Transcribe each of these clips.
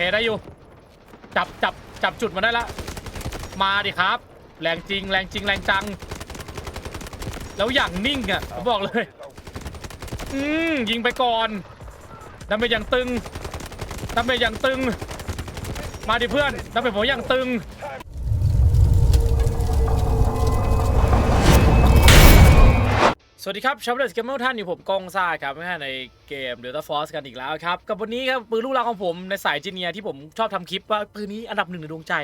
เคได้อยู่ จับจับจับจุดมาได้ละ มาดิครับ แรงจริงแรงจริงแรงจัง แล้วอย่างนิ่งอะผมบอกเลย อืมยิงไปก่อนดาเมจอย่างตึงดาเมจอย่างตึง มาดิเพื่อนดาเมจผมอย่างตึง สวัสดีครับชาวเดสเกมเมอร์ท่านอยู่ผมกองซ่าครับในเกมเดลต้าฟอสกันอีกแล้วครับ กับวันนี้ครับปืนลูกรักของผมในสายจีเนียที่ผมชอบทำคลิปว่าปืนนี้อันดับหนึ่งในดวงใจ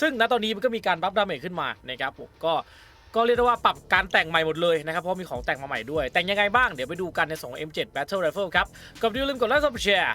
ซึ่งณตอนนี้มันก็มีการบัฟดาเมจขึ้นมานะครับผมก็ก็เรียกได้ว่าปรับการแต่งใหม่หมดเลยนะครับ เพราะมีของแต่งมาใหม่ด้วย แต่งยังไงบ้างเดี๋ยวไปดูกันในส่งของ M7 Battle Rifle ครับกับอย่าลืมกดไลค์กดแชร์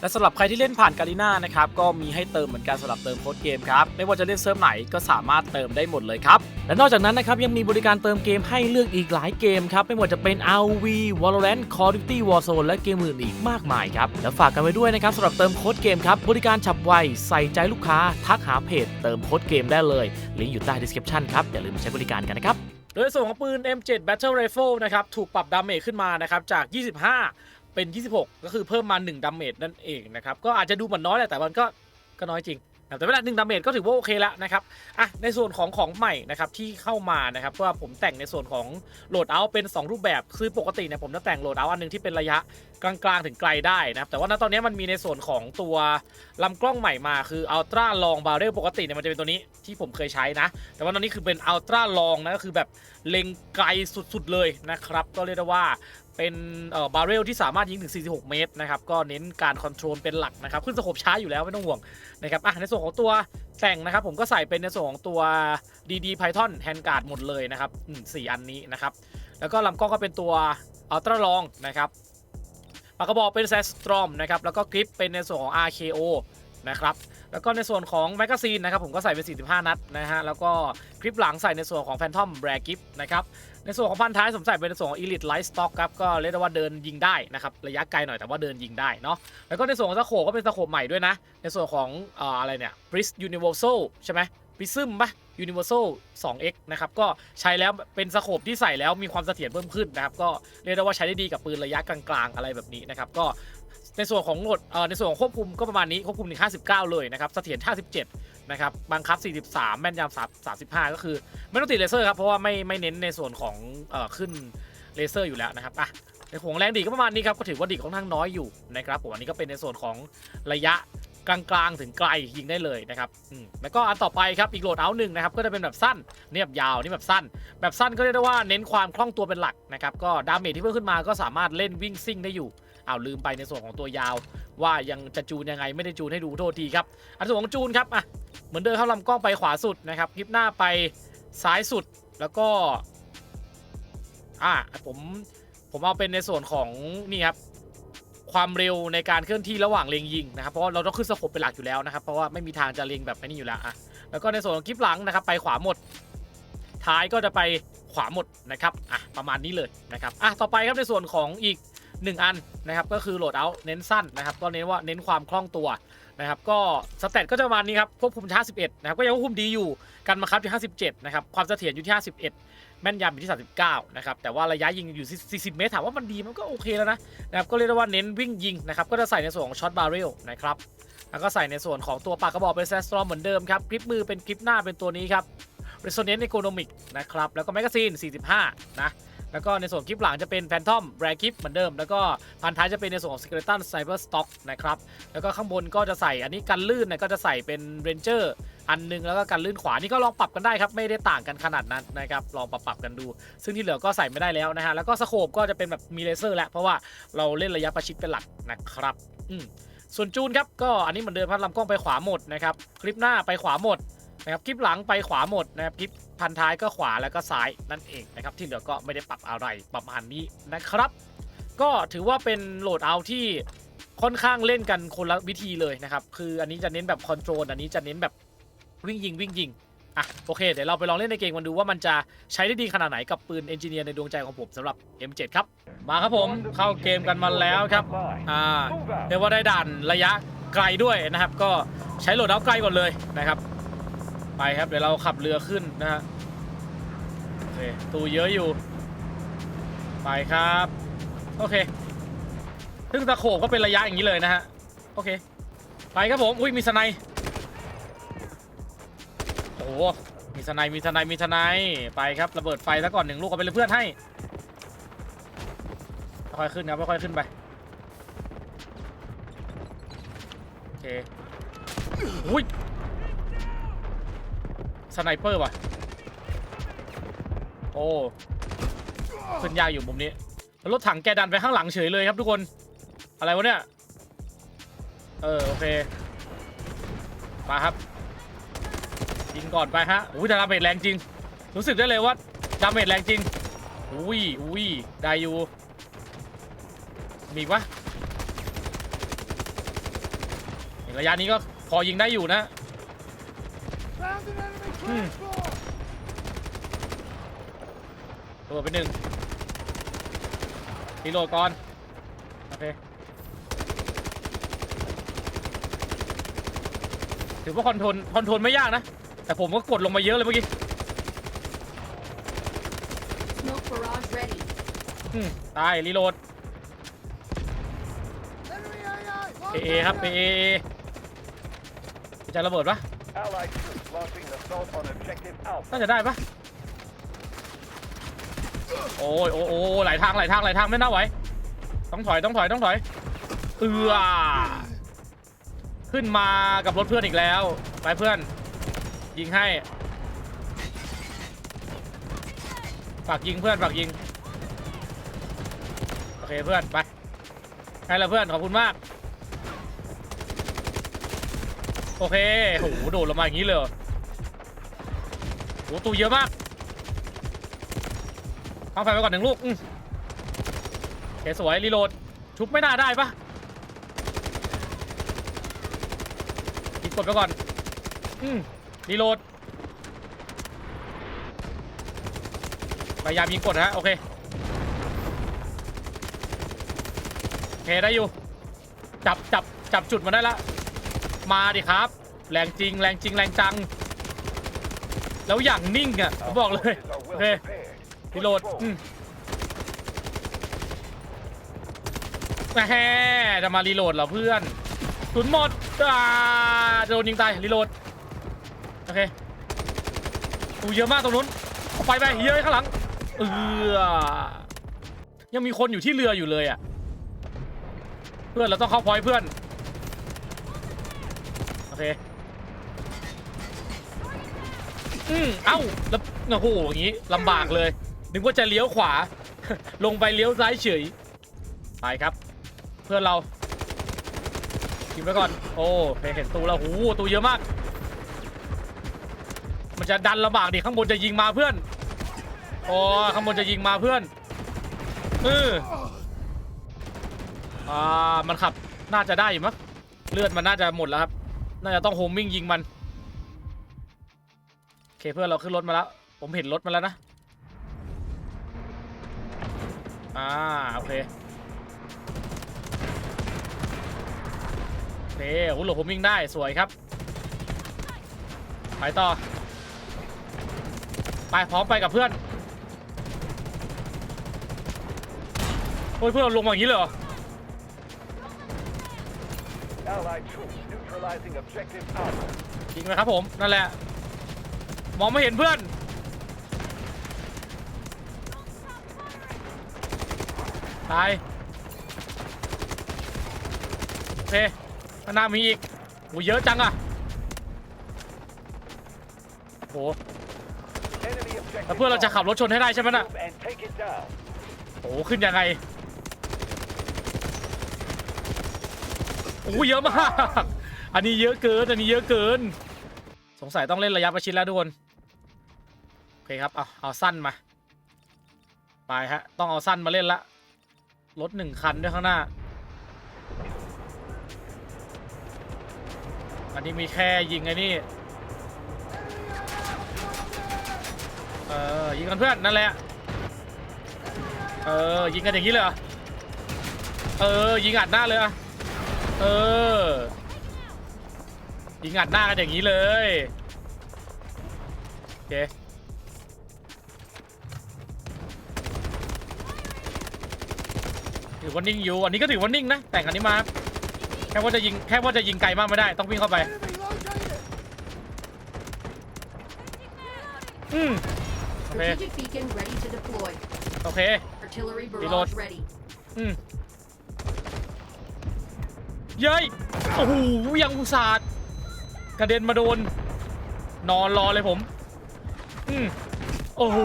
และสำหรับใครที่เล่นผ่านการีนานะครับก็มีให้เติมเหมือนกันสำหรับเติมโค้ดเกมครับไม่ว่าจะเล่นเซิร์ฟไหนก็สามารถเติมได้หมดเลยครับและนอกจากนั้นนะครับยังมีบริการเติมเกมให้เลือกอีกหลายเกมครับไม่ว่าจะเป็น RV Valorant Call of Duty Warzone และเกมอื่นอีกมากมายครับแล้วฝากกันไว้ด้วยนะครับสำหรับเติมโค้ดเกมครับบริการฉับไวใส่ใจลูกค้า ทักหาเพจเติมโค้ดเกมได้เลยลิงก์อยู่ใต้ description ครับอย่าลืมใช้บริการกันนะครับโดยส่วนของปืน M7 Battle Rifle นะครับถูกปรับดาเมจขึ้นมานะครับจาก 25 เป็น 26 ก็คือเพิ่มมา 1ดาเมจนั่นเองนะครับ ก็อาจจะดูเหมือนน้อยแหละแต่มันก็ก็น้อยจริงแต่เวลา1ดาเมจก็ถือว่าโอเคแล้วนะครับ อะ ในส่วนของของใหม่นะครับที่เข้ามานะครับว่าผมแต่งในส่วนของโหลดเอาเป็น 2 รูปแบบคือปกติเนี่ยผมจะแต่งโหลดเอาอันหนึงที่เป็นระยะกลางๆถึงไกลได้นะครับแต่ว่าณตอนนี้มันมีในส่วนของตัวลำกล้องใหม่มาคือ Ultra Long Barrel ปกติเนี่ยมันจะเป็นตัวนี้ที่ผมเคยใช้นะ แต่ว่าตอนนี้คือเป็น Ultra Long นะก็คือแบบเล็งไกลสุดๆเลยนะครับก็เรียกได้ว่า เป็นเอ่อบาร์เรลที่สามารถยิงถึง 46 เมตรนะครับ ก็เน้นการคอนโทรลเป็นหลักนะครับ ขึ้นสโคปช้าอยู่แล้วไม่ต้องห่วงนะครับอะในส่วนของตัวแต่งนะครับ ผมก็ใส่เป็นในส่วนของตัว DD Python Handguard หมดเลยนะครับสี่อันนี้นะครับ แล้วก็ลำกล้องก็เป็นตัว Ultra Long นะครับปากกระบอกเป็น s a s t r o m นะครับ แล้วก็กริปเป็นในส่วนของ RKO นะครับ แล้วก็ในส่วนของแมกกาซีนนะครับผมก็ใส่เป็น 45 นัดนะฮะ แล้วก็คลิปหลังใส่ในส่วนของ Phantom b r a g i p นะครับ ในส่วนของพันท้ายผมใส่เป็นในส่วนของ Elite Light Stock ครับ ก็เรียกได้ว่าเดินยิงได้นะครับ ระยะไกลหน่อยแต่ว่าเดินยิงได้เนาะ แล้วก็ในส่วนของสโคปก็เป็นสโคปใหม่ด้วยนะ ในส่วนของออะไรเนี่ย Prism Universal ใช่ไหม Prism ปะ Universal 2x นะครับก็ใช้แล้วเป็นสโคปที่ใส่แล้วมีความเสถียรเพิ่มขึ้นนะครับก็เรียกได้ว่าใช้ได้ดีกับปืนระยะกลางๆ อะไรแบบนี้นะครับก็ ในส่วนของโหมดในส่วนของควบคุมก็ประมาณนี้ควบคุมถึง59 เลยนะครับเสถียร57นะครับบังคับ 43 แม่นยำ35 ก็คือ ไม่ต้องติดเลเซอร์ครับ เพราะว่าไม่ไม่เน้นในส่วนของอขึ้นเลเซอร์อยู่แล้วนะครับอะในของแรงดีก็ประมาณนี้ครับก็ถือว่าดีดค่อนข้างน้อยอยู่นะครับผมอันนี้ก็เป็นในส่วนของระยะกลางๆถึงไกลยิงได้เลยนะครับอืมแล้วก็อันต่อไปครับอีกโหลดเอาหนึ่งนะครับก็จะเป็นแบบสั้นเนี่ยแบบยาวนี่แบบสั้น แบบสั้นก็เรียกได้ว่าเน้นความคล่องตัวเป็นหลักนะครับก็ดาเมจที่เพิ่มขึ้นมาก็สามารถเล่นวิ่งซิ่งได้อยู่ อ้าวลืมไปในส่วนของตัวยาว ว่ายังจะจูนยังไงไม่ได้จูนให้ดูโทษทีครับ อันส่วนของจูนครับอะเหมือนเดิมเข้าลำกล้องไปขวาสุดนะครับคลิปหน้าไปซ้ายสุดแล้วก็อะผมผมเอาเป็นในส่วนของนี่ครับความเร็วในการเคลื่อนที่ระหว่างเลงยิงนะครับเพราะเราต้องขึ้นสโคปเป็นหลักอยู่แล้วนะครับเพราะว่าไม่มีทางจะเลงแบบนี้อยู่แล้วอะแล้วก็ในส่วนของคลิปหลังนะครับ ไปขวาหมด ท้ายก็จะไปขวาหมดนะครับอะประมาณนี้เลยนะครับอะต่อไปครับในส่วนของอีก 1 อันนะครับก็คือโหลดเอาเน้นสั้นนะครับก็เน้นว่าเน้นความคล่องตัวนะครับก็สเตตก็จะประมาณนี้ครับควบคุมที่51นะครับก็ยังควบคุมดีอยู่การบังคับที่57นะครับความเสถียรอยู่ที่ 51 แม่นยำอยู่ที่39นะครับแต่ว่าระยะยิงอยู่ที่40 เมตรถามว่ามันดีมันก็โอเคแล้วนะนะครับก็เรียกได้ว่าเน้นวิ่งยิงนะครับก็จะใส่ในส่วนของช็อตบาร์เรลนะครับแล้วก็ใส่ในส่วนของตัวปากกระบอกเป็นแซสตรอมเหมือนเดิมครับกริปมือเป็นกริปหน้าเป็นตัวนี้ครับ Resonance Economic นะครับแล้วก็แมกกาซีน45 นะ แล้วก็ในส่วนคลิปหลังจะเป็น Phantom b r a g i p เหมือนเดิม แล้วก็พันท้ายจะเป็นในส่วนของ Skeleton Cyber Stock นะครับแล้วก็ข้างบนก็จะใส่อันนี้กันลื่นนะก็จะใส่เป็น Ranger อันหนึงแล้วก็การลื่นขวานี่ก็ลองปรับกันได้ครับ ไม่ได้ต่างกันขนาดนั้นนะครับ ลองปรับปรับกันดู ซึ่งที่เหลือก็ใส่ไม่ได้แล้วนะฮะ แล้วก็สโคปก็จะเป็นแบบมีเลเซอร์แล้ว เพราะว่าเราเล่นระยะประชิดเป็นหลักนะครับ อืมส่วนจูนครับ ก็อันนี้เหมือนเดิมพัดลำกล้องไปขวาหมดนะครับ คลิปหน้าไปขวาหมด นะครับคลิปหลังไปขวาหมดนะครับคลิปพันท้ายก็ขวาแล้วก็ซ้ายนั่นเองนะครับที่เหลือก็ไม่ได้ปรับอะไรประมาณนี้นะครับ ก็ถือว่าเป็นโหลดเอาที่ค่อนข้างเล่นกันคนละวิธีเลยนะครับ คืออันนี้จะเน้นแบบคอนโทรลอันนี้จะเน้นแบบวิ่งยิงวิ่งยิงอะโอเคเดี๋ยวเราไปลองเล่นในเกมกันดูว่ามันจะใช้ได้ดีขนาดไหนกับปืนเอนจิเนียร์ในดวงใจของผมสำหรับ M7 ครับ มาครับผมเข้าเกมกันมาแล้วครับอ่าเรียกว่าได้ด่านระยะไกลด้วยนะครับ ก็ใช้โหลดเอาไกลก่อนเลยนะครับ ไปครับ เดี๋ยวเราขับเรือขึ้นนะฮะโอเคตูเยอะอยู่ ไปครับ โอเค ซึ่งตะโขบก็เป็นระยะอย่างนี้เลยนะฮะ โอเค ไปครับผม อุ้ยมีสไนโอ้โหมีสไนมีสไนมีสไนไปครับระเบิดไฟซะก่อนหนึ่งลูกเอาไปเลยเพื่อนให้ค่อยขึ้นครับค่อยขึ้นไปโอเคอุ้ย สไนเปอร์ว่ะ โอ้ขึ้นยากอยู่มุมนี้รถถังแกดันไปข้างหลังเฉยเลยครับทุกคน อะไรวะเนี่ย เออโอเค มาครับยิงก่อนไปฮะอุ้ยดาเมจแรงจริง รู้สึกได้เลยว่าดาเมจแรงจริง อุ้ยอุ้ยได้อยู่ มีอีกปะระยะนี้ก็พอยิงได้อยู่นะ ตัวไปหนึ่งรีโหลดก่อน โอเค ถือว่าคอนโทรลคอนโทรลไม่ยากนะ แต่ผมก็กดลงมาเยอะเลยเมื่อกี้ Smoke barrage ready. อืมตายรีโหลด เอเอครับเอเอจะระเบิดปะ Allied troops launching an assault on objective Alpha. น่าจะได้ปะโอ้ยโอ้โอ้หลายทางหลายทางหลายทางไม่น่าไหวต้องถอยต้องถอยต้องถอยเอือขึ้นมากับรถเพื่อนอีกแล้วไปเพื่อน ยิงให้ฝากยิงเพื่อนฝากยิงโอเคเพื่อนไปให้ละเพื่อนขอบคุณมาก โอเคโหโดดลงมาอย่างนี้เลยเหรอโหตูเยอะมากเอาไฟไปก่อนหนึ่งลูกอืมโอเคสวยรีโหลดชุบไม่น่าได้ปะยิงกดไปก่อนอืมรีโหลดพยายามยิงกดฮะโอเคโอเคได้อยู่ จับจับจับจุดมาได้ละ มาดิครับ แรงจริงแรงจริงแรงจัง แล้วอย่างนิ่งอะผมบอกเลยโอเรนรีโหลดแหมจะมารีโหลดเหรอเพื่อนสุนหมดอ่าโดนยิงตายรีโหลดโอเคอูเยอะมากตรงนู้นไปไปเยอะข้างหลังเออยังมีคนอยู่ที่เรืออยู่เลยอะ เพื่อนเราต้องเข้าพอยเพื่อน อืมเอ้าแล้วโอ้โหอย่างงี้ลำบากเลย นึกว่าจะเลี้ยวขวา ลงไปเลี้ยวซ้ายเฉยไปครับ เพื่อนเรากินไว้ก่อน โอ้เพเห็นตูแล้วหูตูเยอะมาก มันจะดันลำบากดิข้างบนจะยิงมาเพื่อนโอ้ข้างบนจะยิงมาเพื่อนเอออ่ามันขับน่าจะได้อยู่มั้งเลือดมันน่าจะหมดแล้วครับ น่าจะต้องโฮมมิ่งยิงมัน เคเพื่อนเราขึ้นรถมาแล้ว ผมเห็นรถมาแล้วนะ อ่าโอเคโอเคโอ้โหโหลดโฮมมิ่งได้สวยครับ ไปต่อ ไปพร้อมไปกับเพื่อนโอ้ยเพื่อนเราลงมาอย่างนี้เลยเหรอ Allied troops neutralizing objective Alpha. ยิงเลยครับผม นั่นแหละ มองไม่เห็นเพื่อน ตาย โอเคข้างหน้ามีอีกโหเยอะจังอะโหแล้วเพื่อนเราจะขับรถชนให้ได้ใช่ไหมน่ะโอ้โหขึ้นยังไงโอ้โหเยอะมาก อันนี้เยอะเกิน อันนี้เยอะเกิน สงสัยต้องเล่นระยะประชิดแล้วทุกคน เคครับ เอา เอาสั้นมา ไปฮะ ต้องเอาสั้นมาเล่นละ รถหนึ่งคันด้วยข้างหน้า อันนี้มีแค่ยิงไอ้นี่ เออ ยิงกันเพื่อน นั่นแหละ เออ ยิงกันอย่างนี้เลยเหรอ เออ ยิงอัดหน้าเลยอะเออ ยิงอัดหน้ากันอย่างนี้เลย โอเค ถือว่านิ่งอยู่ อันนี้ก็ถือว่านิ่งนะ แต่งอันนี้มา แค่ว่าจะยิง แค่ว่าจะยิงไกลมากไม่ได้ ต้องวิ่งเข้าไป อืมโอเค Strategic beacon ready to deploy. โอเค Artillery Reload. barrage ready. อืมเย้ยโอ้โหยังอุตส่าห์กระเด็นมาโดน นอนรอเลยผม อืมโอ้โห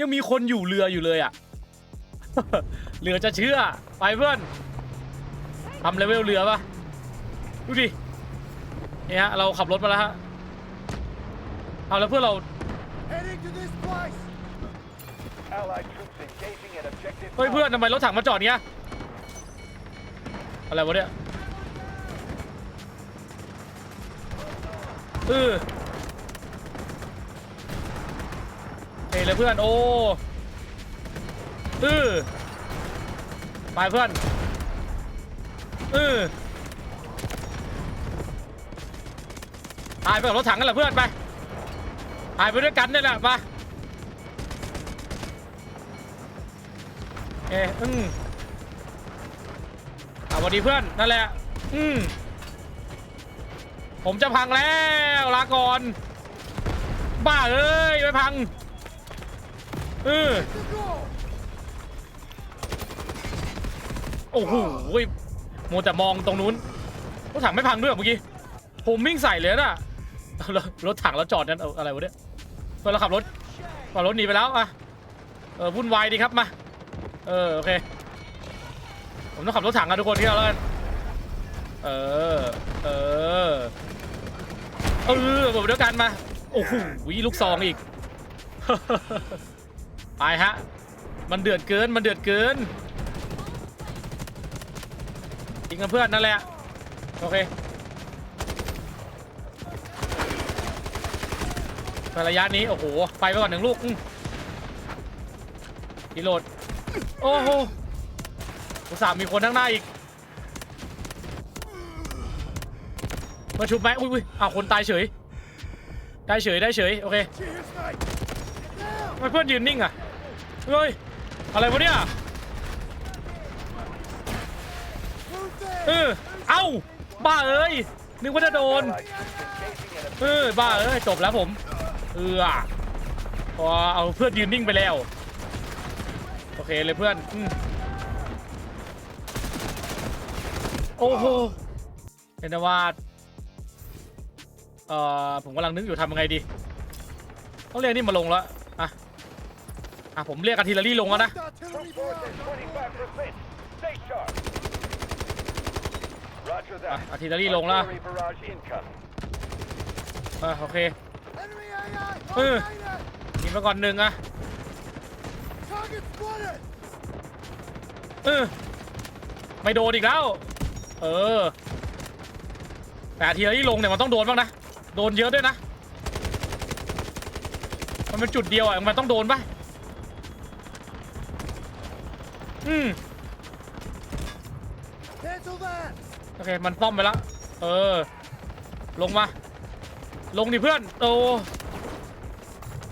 ยังมีคนอยู่เรืออยู่เลยอะ เหลือจะเชื่อ ไปเพื่อนทำเลเวลเรือปะดูดินี่ฮะ เราขับรถมาแล้วฮะ เอาแล้วเพื่อนเรา Heading to this place. Allied troops engaging at objective. เฮ้ยเพื่อนทำไมรถถังมาจอดเงี้ย อะไรวะเนี่ยเออเฮ้ยเลยเพื่อน โอ้ เออไปเพื่อนเออตายไปกับรถถังกันแหละเพื่อนไปตายไปด้วยกันนี่แหละมาเอ้อืมอะสวัสดีเพื่อนนั่นแหละอืมผมจะพังแล้วลาก่อนบ้าเอ้ยไม่พังเออ โอ้โหโมวแต่มองตรงนู้นรถถังไม่พังด้วยเหรอเมื่อกี้ผมวิ่งใส่เลยน่ะเอาแล้วรถถังแล้วจอดนั่นเอาอะไรวะเนี่ยเพื่อนเราขับรถขับรถหนีไปแล้วอะเออวุ่นวายดีครับมาเออโอเคผมต้องขับรถถังกันทุกคนที่เราแล้วกันเออเออเออแบบเดียวกันมาโอ้โหวิลูกซองอีกไปฮะมันเดือดเกินมันเดือดเกิน ยิงกันเพื่อนนั่นแหละ โอเคระยะนี้โอ้โห ไปไปก่อนหนึ่งลูกอืมรีโหลด โอ้โหอุตส่าห์มีคนข้างหน้าอีก มาชุบไหมอุ้ยอุ้ยอ้าวคนตายเฉย ได้เฉยได้เฉย โอเคทำไมเพื่อนยืนนิ่งอะ เฮ้ย อะไรวะเนี่ย เออเอ้าบ้าเอ้ยนึกว่าจะโดนเออบ้าเอ้ยจบแล้วผม เออพอเอาเพื่อนยืนนิ่งไปแล้ว โอเคเลยเพื่อนอโอ้โหเป็นแต่ว่าเอ่อผมกำลังนึกอยู่ทำยังไงดีต้องเรียกนี่มาลงแล้วอะอะผมเรียกอาร์ติลเลอรี่ลงแล้วนะ อะ that. อาร์ติลเลอรี่ลงแล้ว Artillery barrage incoming. อะโอเค Enemy AI. Ừ. located. ยิงไปก่อนหนึ่งอะ Target spotted. เออไม่โดนอีกแล้ว เออ แต่อาร์ติลเลอรี่ลงเนี่ยมันต้องโดนบ้างนะ โดนเยอะด้วยนะ มันเป็นจุดเดียวอะ มันต้องโดนปะอืม โอเค มันป้อมไปแล้ว เออ ลงมา ลงดิเพื่อนโอ้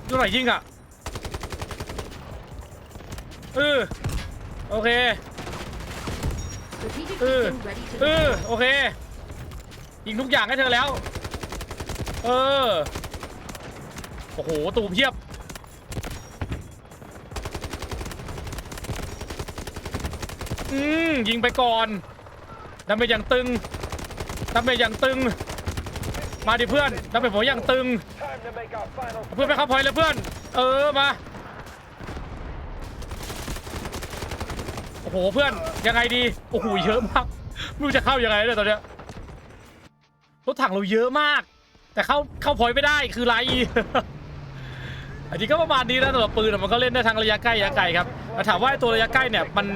ดูหน่อยยิงอะ เออ โอเค Strategic Ừ. beacon ready to เออ deploy. โอเค ยิงทุกอย่างให้เธอแล้ว เออ โอ้โห ตูเพียบ อืม ยิงไปก่อน ดาเมจอย่างตึงดาเมจอย่างตึง มาดิเพื่อนดาเมจผมอย่างตึง เพื่อนไปเข้าพอยต์เลยเพื่อน เออมา โอ้โหเพื่อนยังไงดี โอ้โหเยอะมาก ไม่รู้จะเข้ายังไงเลยตอนเนี้ย รถถังเราเยอะมาก แต่เข้าเข้าพอยไม่ได้คือไรอันนี้ก็ประมาณนี้นะสำหรับปืนมันก็เล่นได้ทั้งระยะใกล้ระยะไกลครับแต่ถามว่าตัวระยะใกล้เนี่ยมัน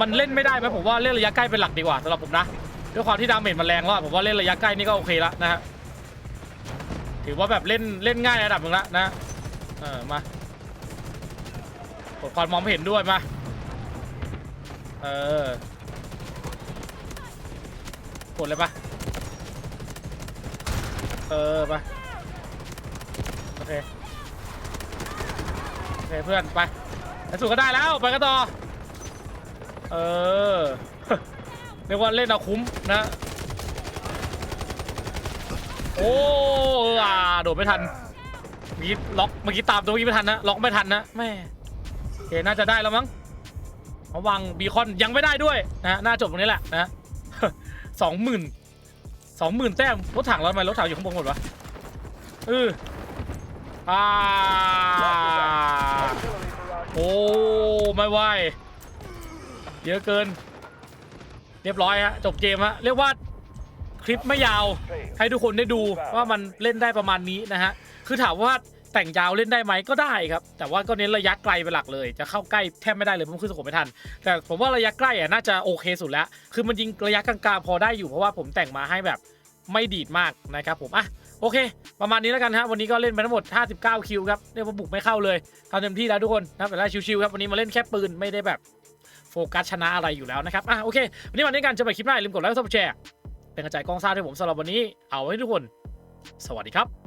มันเล่นไม่ได้ไหมผมว่าเล่นระยะใกล้เป็นหลักดีกว่าสำหรับผมนะด้วยความที่ดาเมจมันแรงแล้วอะผมว่าเล่นระยะใกล้นี่ก็โอเคละนะฮะถือว่าแบบเล่นเล่นง่ายระดับหนึ่งละนะเออมากดควันมองไม่เห็นด้วยมาเออกดเลยปะเออไปโอเคโอเคเพื่อนไปไปสู่ก็ได้แล้วไปกันต่อ เออเรียกว่าเล่นเอาคุ้มนะ โอ้อ่าโดดไม่ทันเมื่อกี้ล็อกเมื่อกี้ตามตัวเมื่อกี้ไม่ทันนะล็อกไม่ทันนะแม่โอเคน่าจะได้แล้วมั้งระวังบีคอนยังไม่ได้ด้วยนะน่าจบตรงนี้แหละนะสองหมื่นสองหมื่นแต้มรถถังเราทำไมรถถังอยู่ข้างบนหมดวะเอออ่าโอ้ไม่ไหว เยอะเกิน เรียบร้อยฮะจบเกมฮะเรียกว่าคลิปไม่ยาว ให้ทุกคนได้ดูว่ามันเล่นได้ประมาณนี้นะฮะคือถามว่าแต่งยาวเล่นได้ไหมก็ได้ครับ แต่ว่าก็เน้นระยะไกลเป็นหลักเลย จะเข้าใกล้แทบไม่ได้เลยเพราะมันขึ้นสโคปไม่ทัน แต่ผมว่าระยะใกล้อะน่าจะโอเคสุดแล้ว คือมันยิงระยะกลางๆพอได้อยู่เพราะว่าผมแต่งมาให้แบบไม่ดีดมากนะครับผมอะโอเค ประมาณนี้แล้วกันฮะวันนี้ก็เล่นไปทั้งหมด 59 คิวครับเรียกว่าบุกไม่เข้าเลยทำเต็มที่แล้วทุกคนนะแต่ละชิวๆครับวันนี้มาเล่นแค่ปืนไม่ได้แบบ โฟกัสชนะอะไรอยู่แล้วนะครับอะโอเค วันนี้วันนี้กันจะไปคลิปหน้าลืมกดไลค์กดซับสไครต์เป็นกระจายกองซ่าด้วยผมสำหรับวันนี้เอาไว้ทุกคน สวัสดีครับ